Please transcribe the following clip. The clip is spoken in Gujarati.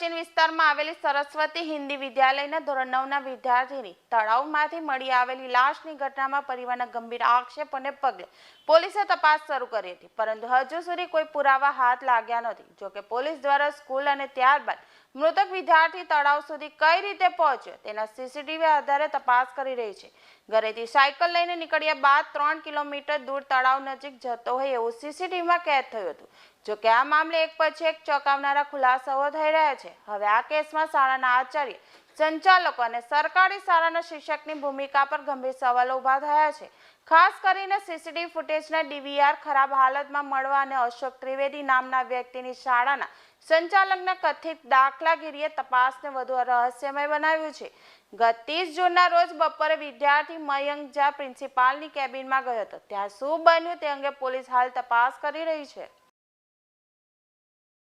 વિસ્તારમાં આવેલી સરસ્વતી હિન્દી વિદ્યાલયના ધોરણ નવના વિદ્યાર્થીની તળાવમાંથી મળી આવેલી લાશની ઘટનામાં પરિવારના ગંભીર આક્ષેપોને પગલે પોલીસે તપાસ શરૂ કરી હતી. પરંતુ હજુ સુધી કોઈ પુરાવા હાથ લાગ્યા નથી. જોકે પોલીસ દ્વારા સ્કૂલ અને ત્યારબાદ મૃતક વિદ્યાર્થી તળાવ સુધી કઈ રીતે પહોંચ્યો તેના સીસીટીવી આધારે તપાસ કરી રહી છે. ઘરેથી સાયકલ લઈને નીકળ્યા બાદ ત્રણ કિલોમીટર દૂર તળાવ નજીક જતો હોય એવું સીસીટીવીમાં કેદ થયું હતું. જોકે આ મામલે એક પછી એક ચોંકાવનારા ખુલાસાઓ થઈ રહ્યા છે. હવે આ કેસમાં શાળાના આચાર્ય સંચાલકો અને સરકારી શાળાના શિક્ષકની ભૂમિકા પર ગંભીર સવાલો ઊભા થયા છે. ખાસ કરીને સીસીટીવી ફૂટેજના ડીવીઆર ખરાબ હાલતમાં મળવા અને અશોક ત્રિવેદી નામના વ્યક્તિની શાળાના સંચાલકના કથિત દાખલાગીરીએ તપાસને વધુ રહસ્યમય બનાવ્યું છે. ગત ત્રીસ જૂનના રોજ બપોરે વિદ્યાર્થી મયંક ઝા પ્રિન્સિપાલની કેબિનમાં ગયો હતો. ત્યાં શું બન્યું તે અંગે પોલીસ હાલ તપાસ કરી રહી છે.